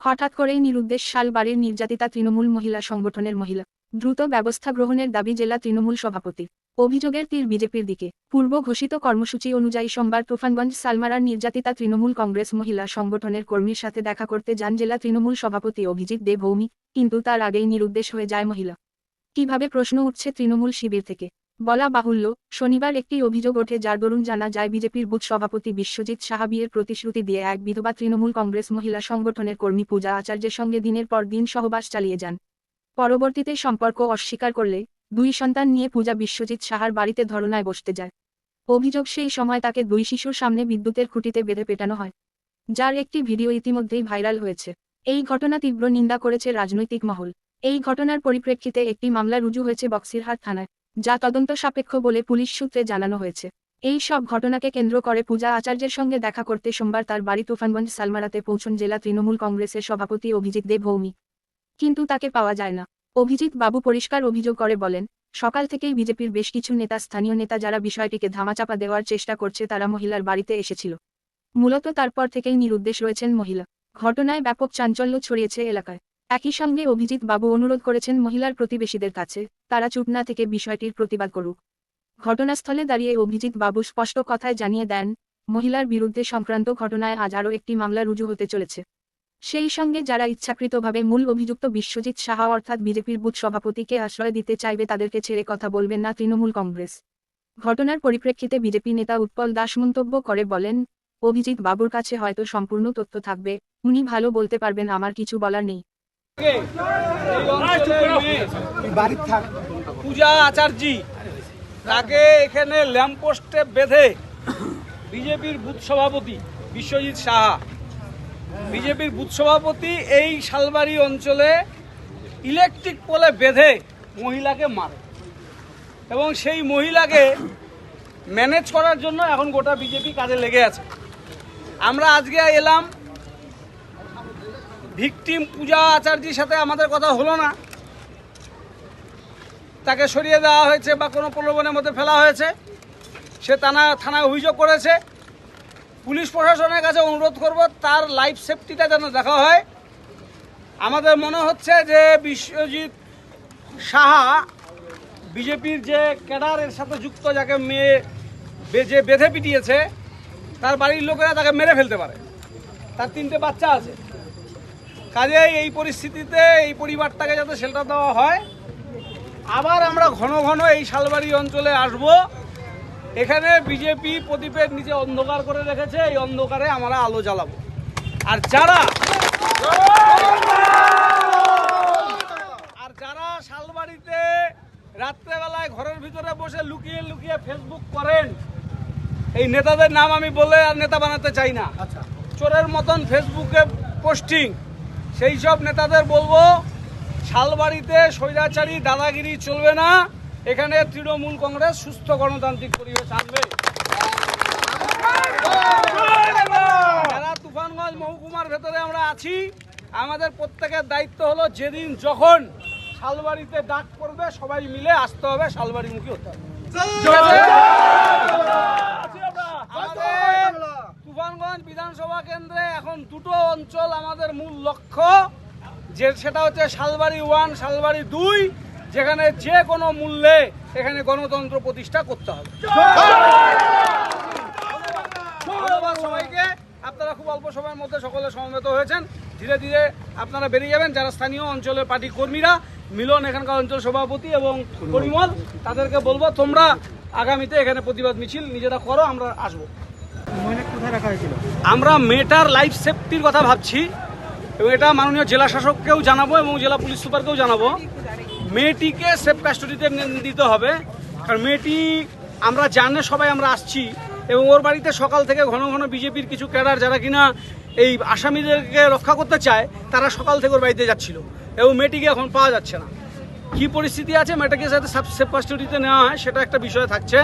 হঠাৎ করেই নিরুদ্দেশ শালবাড়ির নির্যাতিতা তৃণমূল মহিলা সংগঠনের মহিলা। দ্রুত ব্যবস্থা গ্রহণের দাবি জেলা তৃণমূল সভাপতি। অভিযোগের তীর বিজেপির দিকে। পূর্ব ঘোষিত কর্মসূচি অনুযায়ী সোমবার তুফানগঞ্জ সালমারার নির্যাতিতা তৃণমূল কংগ্রেস মহিলা সংগঠনের কর্মীর সাথে দেখা করতে যান জেলা তৃণমূল সভাপতি অভিজিৎ দে ভৌমিক, কিন্তু তার আগেই নিরুদ্দেশ হয়ে যায় মহিলা। কীভাবে প্রশ্ন উঠছে তৃণমূল শিবির থেকে? বলা বাহুল্য, শনিবার একটি অভিযোগ ওঠে যার দরুন জানা যায় বিজেপির বুথ সভাপতি বিশ্বজিৎ সাহাবিয়ের প্রতিশ্রুতি দিয়ে এক বিধবা তৃণমূল কংগ্রেস মহিলা সংগঠনের কর্মী পূজা আচার্যের সঙ্গে দিনের পর দিন সহবাস চালিয়ে যান। পরবর্তীতে সম্পর্ক অস্বীকার করলে, দুই সন্তান নিয়ে পূজা বিশ্বজিৎ সাহার বাড়িতে ধরনায় বসতে যায়। অভিযোগ সেই সময় তাকে দুই শিশুর সামনে বিদ্যুতের খুঁটিতে বেঁধে পেটানো হয়, যার একটি ভিডিও ইতিমধ্যেই ভাইরাল হয়েছে। এই ঘটনা তীব্র নিন্দা করেছে রাজনৈতিক মহল। এই ঘটনার পরিপ্রেক্ষিতে একটি মামলা রুজু হয়েছে বক্সিরহাট থানায়। যা তদন্ত সাপেক্ষ বলে পুলিশ সূত্রে জানানো হয়েছে। এই সব ঘটনাকে কেন্দ্র করে পূজা আচার্যের সঙ্গে দেখা করতে সোমবার তার বাড়ি তুফানগঞ্জ সালমারাতে পৌঁছন জেলা তৃণমূল কংগ্রেসের সভাপতি অভিজিৎ দেব ভৌমিক। কিন্তু তাকে পাওয়া যায় না। অভিজিৎ বাবু পরিষ্কার অভিযোগ করে বলেন, সকাল থেকেই বিজেপির বেশ কিছু নেতা, স্থানীয় নেতা যারা বিষয়টিকে ধামাচাপা দেওয়ার চেষ্টা করছে তারা মহিলার বাড়িতে এসেছিল। মূলত তারপর থেকেই নিরুদ্দেশ রয়েছেন মহিলা। ঘটনায় ব্যাপক চাঞ্চল্য ছড়িয়েছে এলাকায়। একই সঙ্গে অভিজিৎ বাবু অনুরোধ করেছেন মহিলার প্রতিবেশীদের কাছে তারা চুপ না থেকে বিষয়টির প্রতিবাদ করুক। ঘটনাস্থলে দাঁড়িয়ে অভিজিৎ বাবু স্পষ্ট কথায় জানিয়ে দেন, মহিলার বিরুদ্ধে সংক্রান্ত ঘটনায় আজ আরও একটি মামলা রুজু হতে চলেছে। সেই সঙ্গে যারা ইচ্ছাকৃতভাবে মূল অভিযুক্ত বিশ্বজিৎ সাহা অর্থাৎ বিজেপির বুথ সভাপতিকে আশ্রয় দিতে চাইবে তাদেরকে ছেড়ে কথা বলবেন না তৃণমূল কংগ্রেস। ঘটনার পরিপ্রেক্ষিতে বিজেপি নেতা উৎপল দাস মন্তব্য করে বলেন, অভিজিৎ বাবুর কাছে হয়তো সম্পূর্ণ তথ্য থাকবে, উনি ভালো বলতে পারবেন, আমার কিছু বলার নেই। পূজা আচার্যি তাকে এখানে ল্যাম্পপোস্টে বেঁধে বিজেপির বুথ সভাপতি বিশ্বজিৎ সাহা। বিজেপির বুথ সভাপতি এই শালবাড়ি অঞ্চলে ইলেকট্রিক পোলে বেঁধে মহিলাকে মারে। এবং সেই মহিলাকে ম্যানেজ করার জন্য এখন গোটা বিজেপি কাজে লেগে আছে। আমরা আজকে এলাম ভিকটিম পূজা আচার্যির সাথে আমাদের কথা হলো না। তাকে সরিয়ে দেওয়া হয়েছে বা কোনো প্রলোভনের মধ্যে ফেলা হয়েছে। সে থানা, থানায় অভিযোগ করেছে। পুলিশ প্রশাসনের কাছে অনুরোধ করব, তার লাইফ সেফটিটা যেন দেখা হয়। আমাদের মনে হচ্ছে যে বিশ্বজিৎ সাহা বিজেপির যে ক্যাডারের সাথে যুক্ত, যাকে মেয়ে বে- যে বেঁধে পিটিয়েছে, তার বাড়ির লোকেরা তাকে মেরে ফেলতে পারে। তার তিনটে বাচ্চা আছে। কাজেই এই পরিস্থিতিতে এই পরিবারটাকে যাতে শেল্টার দেওয়া হয়। আবার আমরা ঘন ঘন এই শালবাড়ি অঞ্চলে আসব। এখানে বিজেপি প্রদীপের নিচে অন্ধকার করে রেখেছে এই অন্ধকারে আমরা আলো জ্বালাবো। আর যারা আর যারা শালবাড়িতে রাত্রেবেলায় ঘরের ভিতরে বসে লুকিয়ে লুকিয়ে ফেসবুক করেন এই নেতাদের নাম আমি বলে আর নেতা বানাতে চাই না। আচ্ছা। চোরের মতন ফেসবুকে পোস্টিং সেই সব নেতাদের বলব শালবাড়িতে স্বৈরাচারী দাদাগিরি চলবে না এখানে তৃণমূল কংগ্রেস সুস্থ গণতান্ত্রিক পরিবেশ আনবে। যারা তুফানগঞ্জ মহকুমার ভেতরে আমরা আছি আমাদের প্রত্যেকের দায়িত্ব হলো যেদিন যখন শালবাড়িতে ডাক পড়বে সবাই মিলে আসতে হবে শালবাড়িমুখী হতে হবে। তুফানগঞ্জ বিধানসভা কেন্দ্রে এখন দুটো অঞ্চল আমাদের মূল লক্ষ্য, যে সেটা হচ্ছে শালবাড়ি ওয়ান, শালবাড়ি দুই, যেখানে যে কোনো মূল্যে এখানে গণতন্ত্র প্রতিষ্ঠা করতে হবে। সবাইকে। আপনারা খুব অল্প সময়ের মধ্যে সকলে সমবেত হয়েছেন। ধীরে ধীরে আপনারা বেরিয়ে যাবেন। যারা স্থানীয় অঞ্চলের পার্টি কর্মীরা, মিলন এখানকার অঞ্চল সভাপতি এবং পরিমল, তাদেরকে বলব, তোমরা আগামীতে এখানে প্রতিবাদ মিছিল নিজেরা করো, আমরা আসব। হয়েছিল? আমরা মেয়েটার লাইফ সেফটির কথা ভাবছি এবং এটা মাননীয় জেলা শাসককেও জানাব এবং জেলা পুলিশ সুপারকেও জানাব। মেয়েটিকে সেফ কাস্টডিতে দিতে হবে। কারণ মেয়েটি, আমরা জানে সবাই আমরা আসছি এবং ওর বাড়িতে সকাল থেকে ঘন ঘন বিজেপির কিছু ক্যাডার যারা কিনা এই আসামিদেরকে রক্ষা করতে চায়, তারা সকাল থেকে ওর বাড়িতে যাচ্ছিল এবং মেয়েটিকে এখন পাওয়া যাচ্ছে না। কি পরিস্থিতি আছে? মেয়েটাকে যাতে সেফ কাস্টডিতে নেওয়া হয়, সেটা একটা বিষয় থাকছে।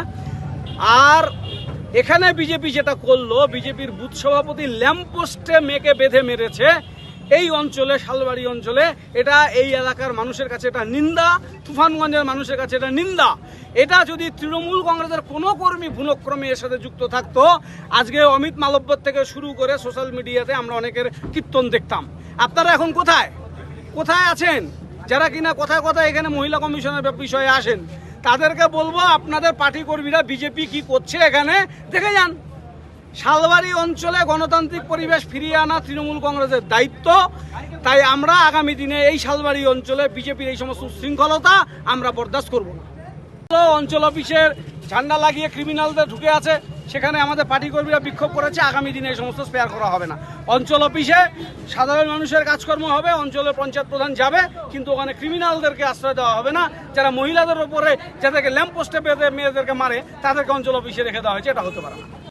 আর এখানে বিজেপি যেটা করল, বিজেপির বুথ সভাপতি ল্যাম্পপোস্টে মেয়েকে বেঁধে মেরেছে। এই অঞ্চলে, শালবাড়ি অঞ্চলে, এটা এই এলাকার মানুষের কাছে এটা নিন্দা, তুফানগঞ্জের মানুষের কাছে এটা নিন্দা। এটা যদি তৃণমূল কংগ্রেসের কোনো কর্মী ভুলক্রমে এর সাথে যুক্ত থাকতো, আজকে অমিত মালব্য থেকে শুরু করে সোশ্যাল মিডিয়াতে আমরা অনেকের কীর্তন দেখতাম। আপনারা এখন কোথায়? কোথায় আছেন? যারা কিনা কথায় কথায় এখানে মহিলা কমিশনের বিষয়ে আসেন। তাদেরকে বলব, আপনাদের পার্টি কর্মীরা বিজেপি কি করছে এখানে? দেখে যান। শালবাড়ি অঞ্চলে গণতান্ত্রিক পরিবেশ ফিরিয়ে আনা তৃণমূল কংগ্রেসের দায়িত্ব। তাই আমরা আগামী দিনে এই শালবাড়ি অঞ্চলে বিজেপির এই সমস্ত শৃঙ্খলতা আমরা বরদাস্ত করব না। অঞ্চল অফিসের ঝান্ডা লাগিয়ে ক্রিমিনালদের ঢুকে আছে। সেখানে আমাদের পার্টি কর্মীরা বিক্ষোভ করেছে, আগামী দিনে এই সমস্ত স্পেয়ার করা হবে না। অঞ্চল অফিসে সাধারণ মানুষের কাজকর্ম হবে অঞ্চলের পঞ্চায়েত প্রধান যাবে, কিন্তু ওখানে ক্রিমিনালদেরকে আশ্রয় দেওয়া হবে না। যারা মহিলাদের ওপরে, যাদেরকে ল্যাম্প পোস্টে বেঁধে মেয়েদেরকে মারে, তাদেরকে অঞ্চল অফিসে রেখে দেওয়া হয়েছে, এটা হতে পারে না।